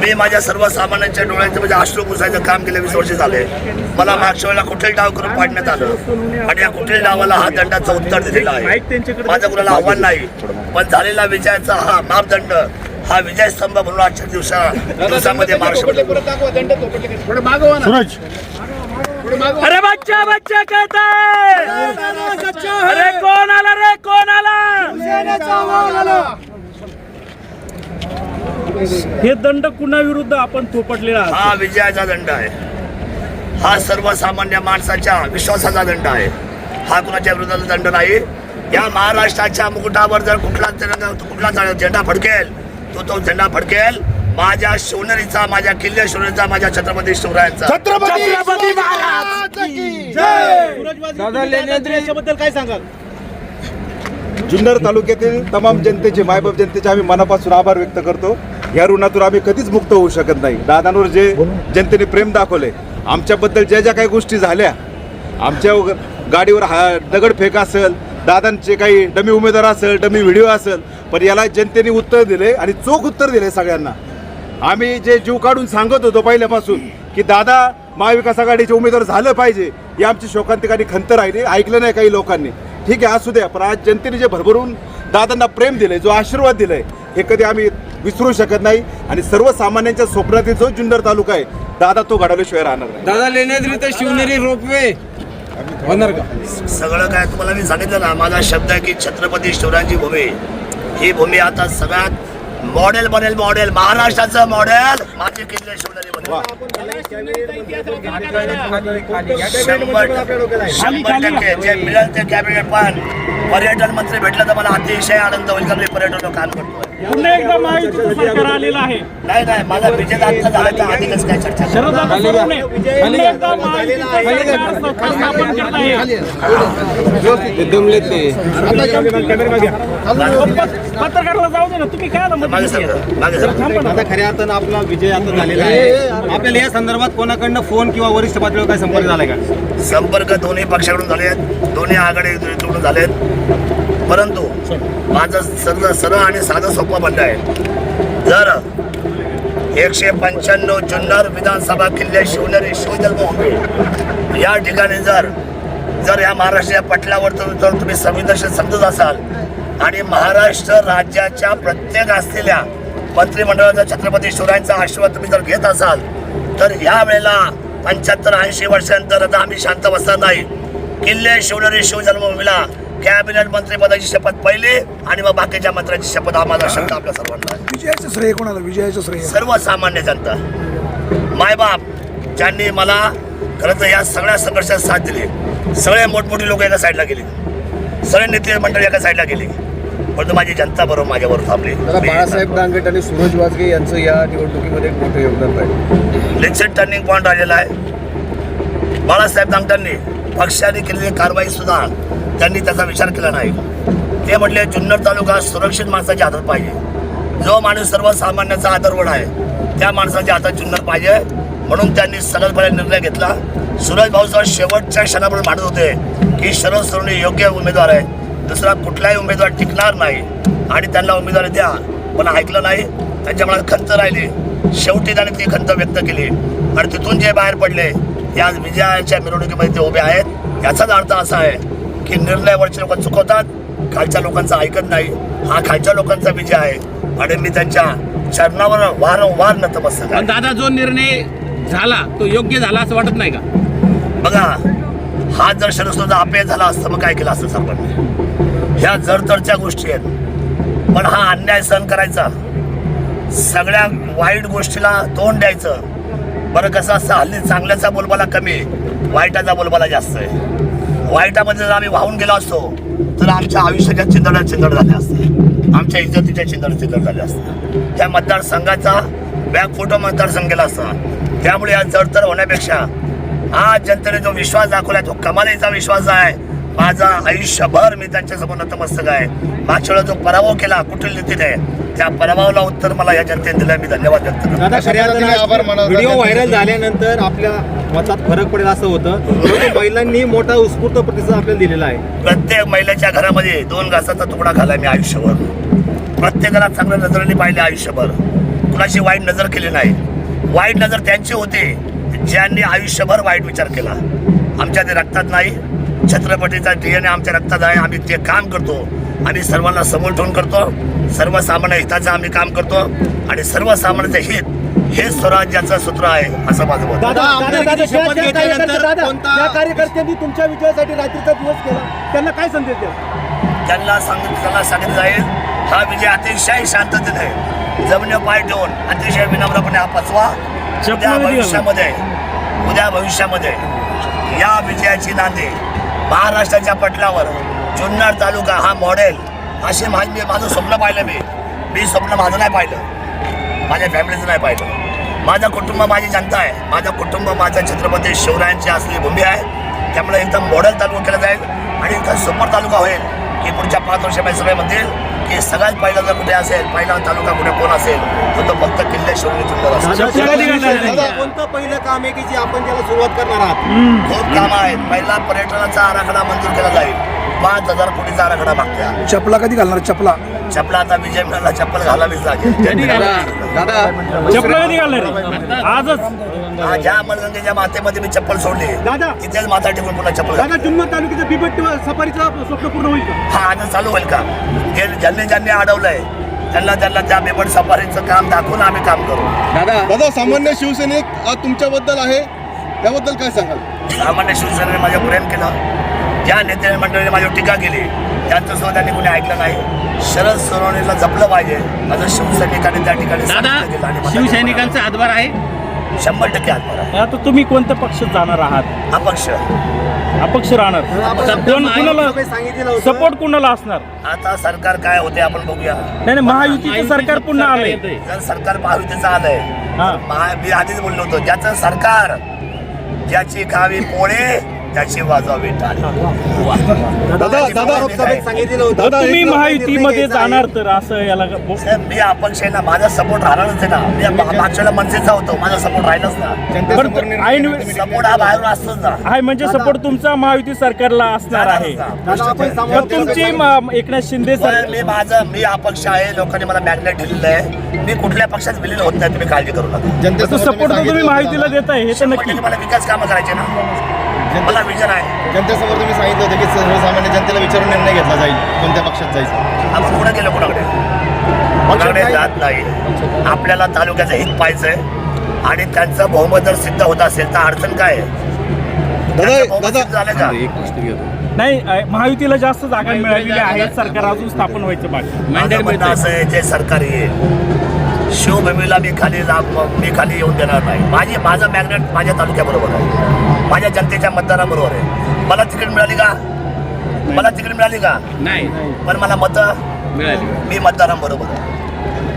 मी माझ्या सर्वसामान्यांच्या डोळ्यांचं म्हणजे अश्रू पुसायचं काम गेले वीस वर्ष झाले. मला मागच्या वेळेला कुठेही डाव करून पाडण्यात आलं. आणि या कुठेही डावाला हा दंडाचं उत्तर दिलेलं आहे. माझं कुणाला आव्हान नाही पण झालेला विजयाचा हा मापदंड हा विजय स्तंभ म्हणून आजच्या दिवसा दिवसामध्ये अरे बच्चा बच्चा कहता है अरे कौन आला रे कौन आला. हे दंड कुणाविरुद्ध आपण थोपटलेला? हा विजयाचा दंड आहे. हा सर्वसामान्य माणसाच्या विश्वासाचा दंड आहे. हा कुणाच्या विरोधाचा दंड नाही. या महाराष्ट्राच्या मुकुटावर जर कुठला कुठला झेंडा फडकेल तो तो झेंडा फडकेल. माझ्या शिवनेरीचा माझ्या किल्ले शिवनेरीचा माझ्या छत्रपती शिवरायांचा. छत्रपती छत्रपती महाराज की दादा याच्याबद्दल काय सांगाल? जुन्नर तालुक्यातील तमाम जनतेचे मायबाप जनतेचे आम्ही मनापासून आभार व्यक्त करतो. या ऋणातून आम्ही कधीच मुक्त होऊ शकत नाही. दादांवर जे जनतेने प्रेम दाखवले आमच्याबद्दल ज्या ज्या काही गोष्टी झाल्या आमच्या गाडीवर हा दगडफेक असेल दादांचे काही डमी उमेदवार असेल डमी व्हिडिओ असेल पण याला जनतेने उत्तर दिले आणि चोख उत्तर दिले सगळ्यांना. आम्ही जे जीव काढून सांगत होतो पहिल्यापासून की दादा महाविकास आघाडीचे उमेदवार झालं पाहिजे. ही आमची शोकांतिकाने खंत राहिली. ऐकलं नाही काही लोकांनी. ठीक आहे असू द्या पण आज जनतेने जे भरभरून दादांना प्रेम दिले जो आशीर्वाद दिलाय हे कधी आम्ही विसरू शकत नाही आणि सर्वसामान्यांच्या स्वप्नातील जो जुन्नर तालुका आहे दादा तो घडवल्याशिवाय राहणार नाही. दादा लेण्याद्री तर शिवनेरी रोपवे. होणार का? सगळं काय तुम्हाला मी सांगितलं ना माझा शब्द आहे की छत्रपती शिवरायांची भूमी. ही भूमी आता सगळ्यात मॉडेल बनेल मॉडेल महाराष्ट्राचं मॉडेल माझे किल्ले शिवनेरी बनेल शंभर शंभर टक्के. जे मिळेल ते कॅबिनेट पण. पर्यटन मंत्री भेटलं तर मला अतिशय आनंद होईल का मी पर्यटन काम करतोय. पुन्हा एकदा महायुतीचं सरकार आलेलं आहे. नाही नाही माझा विजय आता झाला तर अधिकच काय चर्चा करू. शरद सोनवणे पुन्हा एकदा महायुतीचं सरकार सत्ता स्थापन करत आहे. ते. दमले ते पत्रकाराला जाऊ दे ना तुम्ही काय. आता खऱ्या अर्थानं आपला विजय आता झालेला आहे. आपल्याला या संदर्भात कोणाकडनं फोन किंवा वरिष्ठ पातळीवर काय संपर्क झालाय का? संपर्क दोन्ही पक्षाकडून झाले आहेत. दोन्ही आघाडीकडून झाले आहेत. परंतु माझं सरळ सरळ आणि साधं सोपं म्हणणं आहे. जर एकशे पंच्याण्णव जुन्नर विधानसभा किल्ले शिवनेरी शिवजन्मभूमी या ठिकाणी जर जर या महाराष्ट्राच्या पटलावर तर जर तुम्ही संवेदनशील समजत असाल आणि महाराष्ट्र राज्याच्या प्रत्येक असलेल्या मंत्रिमंडळाचा छत्रपती शिवरायांचा आशीर्वाद तुम्ही जर घेत असाल तर ह्या वेळेला पंच्याहत्तर ऐंशी वर्षानंतर आता आम्ही शांत बसणार नाही. किल्ले शिवनेरी शिवजन्मभूमीला कॅबिनेट मंत्रिपदाची शपथ पहिली आणि मग बाकीच्या मंत्र्यांची शपथ आम्हाला शब्द आपल्या सर्वांना आहे. विजयाचं श्रेय कोणाला? विजयाचं श्रेय. सर्वसामान्य जनता. मायबाप ज्यांनी मला खरं तर या सगळ्या संघर्षात साथ दिली. सगळे मोठमोठी लोक एका साईडला गेली. सगळे नेते मंडळी एका साईडला गेली. परंतु माझी जनता बरोबर माझ्याबरोबर थांबली. बाळासाहेब दांगट आणि सूरज वाजगे यांचं या निवडणुकीमध्ये एक मोठं योगदान आहे लिक्सेट टर्निंग पॉईंट आलेला आहे. बाळासाहेब दांगटांनी पक्षाने केलेली कारवाई सुद्धा त्यांनी त्याचा विचार केला नाही. ते म्हटले जुन्नर तालुका सुरक्षित माणसाच्या हातात पाहिजे. जो माणूस सर्वसामान्याचा आदरवड आहे त्या माणसाच्या हातात जुन्नर पाहिजे. म्हणून त्यांनी सरळपणे निर्णय घेतला. सुरज भाऊचा शेवटच्या क्षणापर्यंत मांडत होते की शरद सोडणे योग्य उमेदवार आहे. दुसरा कुठलाही उमेदवार टिकणार नाही आणि त्यांना उमेदवारी द्या. पण ऐकलं नाही. त्यांच्या मनात खंत राहिली. शेवटी त्याने ती खंत व्यक्त केली. आणि तिथून जे बाहेर पडले ते आज विजयाच्या मिरवणुकीमध्ये ते उभे आहेत. याचाच अर्थ असा आहे की निर्णयावरचे लोक चुकवतात खालच्या लोकांचं ऐकत नाही. हा खालच्या लोकांचा विजय आहे. आणि मी त्यांच्या चरणावर वारंवार नतमस्तक पण दादा जो निर्णय झाला तो योग्य झाला असं वाटत नाही का? बघा हा जर शरद अपयश झाला असतं मग काय केलं असतं सरकारने ह्या जरतरच्या गोष्टी आहेत. पण हा अन्याय सहन करायचा. सगळ्या वाईट गोष्टीला तोंड द्यायचं. बरं कसं असतं हल्ली चांगल्याचा बोलबाला कमी वाईटाचा बोलबाला जास्त आहे. वाईटामध्ये जर आम्ही वाहून गेलो असतो तर आमच्या आयुष्याच्या चिंदड्या चिंदड झाल्या असते. आमच्या इज्जतीच्या चिंदड चिंदड झाल्या असते. त्या मतदारसंघाचा बॅक फोटो मतदारसंघ गेला असता. त्यामुळे या जडतर होण्यापेक्षा आज जनतेने जो विश्वास दाखवला तो कमालीचा विश्वास आहे. माझा आयुष्यभर मी त्यांच्यासमोर नतमस्तक आहे. मागच्या वेळेला जो पराभव केला कुठील नीतीने त्या पराभवाला उत्तर मला या जनतेने दिलं मी धन्यवाद व्यक्त करतो. व्हिडिओ. व्हायरल झाल्यानंतर आपल्या मतात फरक पडेल असं होतं. परंतु महिलांनी मोठा उत्स्फूर्त प्रतिसाद आपल्याला दिलेला आहे. प्रत्येक महिलेच्या घरामध्ये दोन घासाचा तुकडा खाल्ला मी आयुष्यभर. प्रत्येकाला चांगल्या नजरेने पाहिले आयुष्यभर. कुणाची वाईट नजर केली नाही. वाईट नजर त्यांची होती ज्यांनी आयुष्यभर वाईट विचार केला. आमच्या ते रक्तात नाही छत्रपतीचा डीएनए आमच्या रक्तात आहे आम्ही ते काम करतो. आणि सर्वांना समोर ठेवून करतो. सर्वसामान्य हिताचं आम्ही काम करतो. आणि सर्वसामान्याचं हित हे स्वराज्याचं सूत्र आहे असं माझं मत कार्यकर्त्यांनी तुमच्या विजयासाठी रात्रीचा दिवस केला. त्यांना काय संदेश द्या त्यांना सांग त्यांना सांगितलं जाईल हा विजय अतिशय शांततेत आहे. जमिनीवर पाय ठेवून अतिशय विनम्रपणे हा पचवा. उद्या भविष्यामध्ये उद्या भविष्यामध्ये या विजयाची नांदी. महाराष्ट्राच्या पटलावर जुन्नर तालुका हा मॉडेल असे माझे मी माझं स्वप्न पाहिलं मी. मी स्वप्न माझं नाही पाहिलं. माझ्या फॅमिलीचं नाही पाहिलं. माझं कुटुंब माझी जनता आहे. माझं कुटुंब माझ्या छत्रपती शिवरायांची असलेली भूमी आहे. त्यामुळे एकदम मॉडेल तालुका केला जाईल आणि इथं सुपर तालुका होईल. की पुढच्या पाच वर्षामध्ये सगळे म्हणतील. की सगळ्यात पहिला जर कुठे असेल पहिला तालुका कुठे कोण असेल तर तो फक्त किल्ले शिवणी जुन्नर असेल कोणतं पहिलं काम आहे की जे आपण त्याला सुरुवात करणार आहात? खूप कामं आहेत पहिला पर्यटनाचा आराखडा मंजूर केला जाईल. पाच हजार कोटीचा आराखडा मागत्या चपला कधी घालणार? चपला. चपला आता विजय मिळाला चप्पल घालावीच लागेल. दादा चपला कधी घालणार? आजच. हा, ज्या मनगंगेच्या मातेमध्ये मी चप्पल सोडली. दादा. तिथेच माथा टेकून पुन्हा चप्पल दादा. जुन्नर तालुक्याचं बिबट सफारीचं स्वप्न पूर्ण होईल का? हा आता चालू होईल का? ज्यांनी ज्यांनी अडवलंय त्यांना त्यांना त्या बेबट सफारीचं काम दाखवून आम्ही काम करू. दादा. दादा सामान्य शिवसैनिक आज तुमच्याबद्दल आहे. त्याबद्दल काय सांगाल? सामान्य शिवसेनेने माझ्या प्रेम केलं. ज्या नेते मंडळीने माझ्यावर टीका केली त्यांच्यासोबत त्यांनी कोणी ऐकलं नाही. शरद सोनवणेला जपलं पाहिजे. असं शिवसैनिकांनी त्या ठिकाणी सांगितलं गेलं आणि मला शिवसैनिकांचा हातभार आहे. शंभर टक्के आहे. आता तुम्ही कोणत्या पक्षात जाणार आहात? अपक्ष. अपक्ष राहणार. कोण कुणाला सपोर्ट कुणाला असणार? आता सरकार काय होते आपण बघूया. नाही नाही महायुतीचं सरकार पुन्हा आलंय. जर सरकार महायुतीचं आलंय हा. महा मी आधीच बोललो होतो ज्याचं सरकार ज्याची खावी पोळे त्याची वाजवावी दादा तुम्ही महायुतीमध्ये जाणार तर असं याला मी अपक्ष आहे ना माझा सपोर्ट राहणारच आहे ना. मी मा- मागच्या वेळेला मनसेचा होतो माझा सपोर्ट राहिलाच ना. ऐन सपोर्ट हा बाहेरून असतोच ना. आहे म्हणजे सपोर्ट तुमचा महायुती सरकारला असणार आहे. तुमची म- एकनाथ शिंदे सरकार मी माझं मी अपक्ष आहे लोकांनी मला मॅग्नेट दिलेलं आहे. मी कुठल्या पक्षात विलीन होत नाही तुम्ही काळजी करू नका. जनतेसमोर सपोर्ट तुम्ही महायुतीला देताय हे तर नक्की. मला विकास कामं करायचे ना. मला विजन आहे. जनतेसमोर तुम्ही सांगितलं होतं की सर्वसामान्य जनतेला विचारून निर्णय घेतला जाईल. कोणत्या पक्षात जायचं आपण कुठे गेलो कुणाकडे? कुणाकडे जात नाही. आपल्याला तालुक्याचं हित पाहिजे आणि त्यांचं बहुमत जर सिद्ध होत असेल तर अडचण काय आहे? त्यांचं बहुमत दादा- सिद्ध झालं का? नाही अ, महायुतीला जास्त जागा मिळालेल्या आहेत सरकार अजून स्थापन व्हायचं बाकी. माझं म्हणणं असं आहे जे सरकार येईल. शिवभूमीला मी खाली ला- मी खाली येऊन देणार नाही. माझी माझं मॅग्नेट माझ्या तालुक्याबरोबर आहे. माझ्या जनतेच्या मतदाराबरोबर आहे. मला तिकीट मिळाली का? मला तिकीट मिळाली का? नाही. पण मला मत? मी मतदारांबरोबर आहे.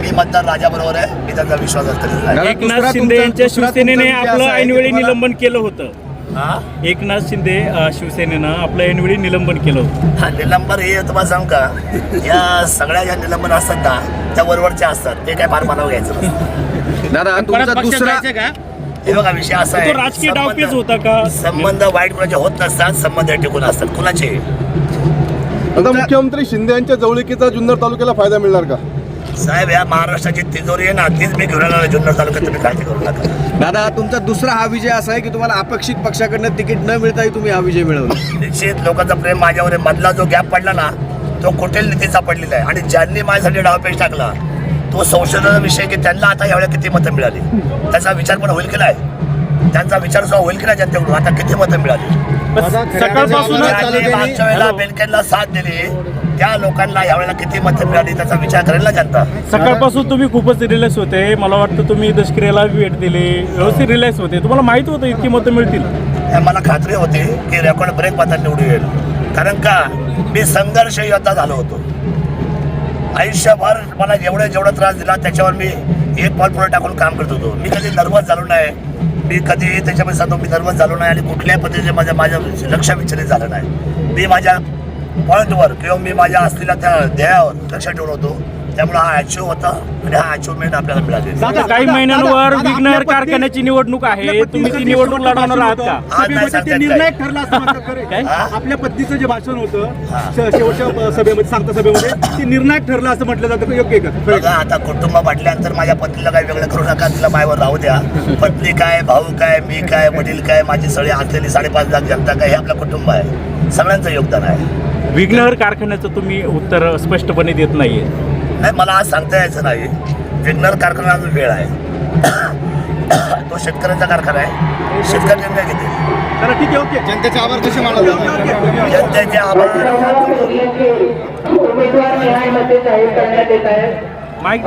मी मतदार राजाबरोबर आहे. मी त्यांचा विश्वास एकनाथ शिंदे यांच्या शिवसेनेने आपलं ऐनवेळी निलंबन केलं होतं. एकनाथ शिंदे अ, शिवसेनेनं आपलं ऐनवेळी निलंबन केलं होतं. हा निलंबन हे तुम्हाला सांग का? या सगळ्या ज्या निलंबन असतात ना त्या वरवरच्या असतात. ते काय फार मानावं घ्यायचं नसतं. दादा तुमचा दुसरा हे बघा विषय असा आहे. तो राजकीय संबंध- डावपेच होता का? संबंध वाईट कुणाचे होत नसतात संबंध टिकून असतात. कुणाचे? आता मुख्यमंत्री शिंदे यांच्या जवळकीचा जुन्नर तालुक्याला फायदा मिळणार का? साहेब या महाराष्ट्राची तिजोरी आहे ना तीच मी घेऊन येणार आहे. जुन्नर तालुक्यात तुम्ही काळजी करू नका. दादा तुमचा दुसरा हा विजय असा आहे की तुम्हाला अपेक्षित पक्षाकडनं तिकीट न मिळताही तुम्ही हा विजय मिळवला? निश्चित लोकांचं प्रेम माझ्यावर आहे. मधला जो गॅप पडला ना तो कुठेल नीतीचा पडलेला आहे. आणि ज्यांनी माझ्यासाठी डावपेच टाकला तो संशोधनाचा विषय की त्यांना आता यावेळेला किती मतं मिळाली? त्याचा विचार पण होईल की नाही? त्यांचा विचार सुद्धा होईल की नाही जनतेकडून? आता किती मतं मिळाली? बस सकाळपासून ज्यांनी मागच्या वेळेला बेलकेला साथ दिली. त्या लोकांना यावेळेला किती मतं मिळाली त्याचा विचार करेल ना जनता सकाळपासून तुम्ही खूपच रिलॅक्स होते. मला वाटतं तुम्ही दशक्रियाला भेट दिली. व्यवस्थित रिलॅक्स होते. तुम्हाला माहिती होतं इतकी मतं मिळतील. मला खात्री होती की रेकॉर्ड ब्रेक मात्र निवडून येईल. कारण का? मी संघर्ष योद्धा झालो होतो. आयुष्यभर मला जेवढे जेवढा त्रास दिला त्याच्यावर मी एक पाऊल पुढे टाकून काम करत होतो. मी कधी नर्वस झालो नाही. मी कधी त्याच्यामध्ये सांगतो मी नर्वस झालो नाही. आणि कुठल्याही पद्धतीचे माझ्या माझ्या लक्ष विचलित झालं नाही. मी माझ्या पॉईंटवर किंवा मी माझ्या असलेल्या त्या ध्येयावर लक्ष ठेवून होतो. त्यामुळे हा अचिव्ह होता आणि हा अचिव्हमेंट आपल्याला मिळाले काही महिन्यांवर विघ्नर कारखान्याची निवडणूक आहे. तुम्ही ती निवडणूक लढवणार आहात का? निर्णायक काय. ठरला. हा? आपल्या पत्नीचं जे भाषण होतं शेवटच्या सभेमध्ये सांगता सभेमध्ये ते निर्णायक ठरलं असं म्हटलं जातं योग्य का? आता कुटुंब म्हटल्यानंतर माझ्या पत्नीला काही वेगळं करू नका तिला मायवर राहू द्या. पत्नी काय भाऊ काय मी काय वडील काय माझी सगळी असलेली साडेपाच लाख जनता काय हे आपलं कुटुंब आहे. सगळ्यांचं योगदान आहे. विघ्नहर कारखान्याचं तुम्ही उत्तर स्पष्टपणे देत नाहीये. नाही मला आज सांगता यायचं नाही. विग्नर कारखाना अजून वेळ आहे. तो शेतकऱ्यांचा कारखाना आहे. शेतकरी निर्णय घेते. चला ठीक आहे ओके. जनतेचे आभार कसे मानले जातात? जनतेचे आभार. माईक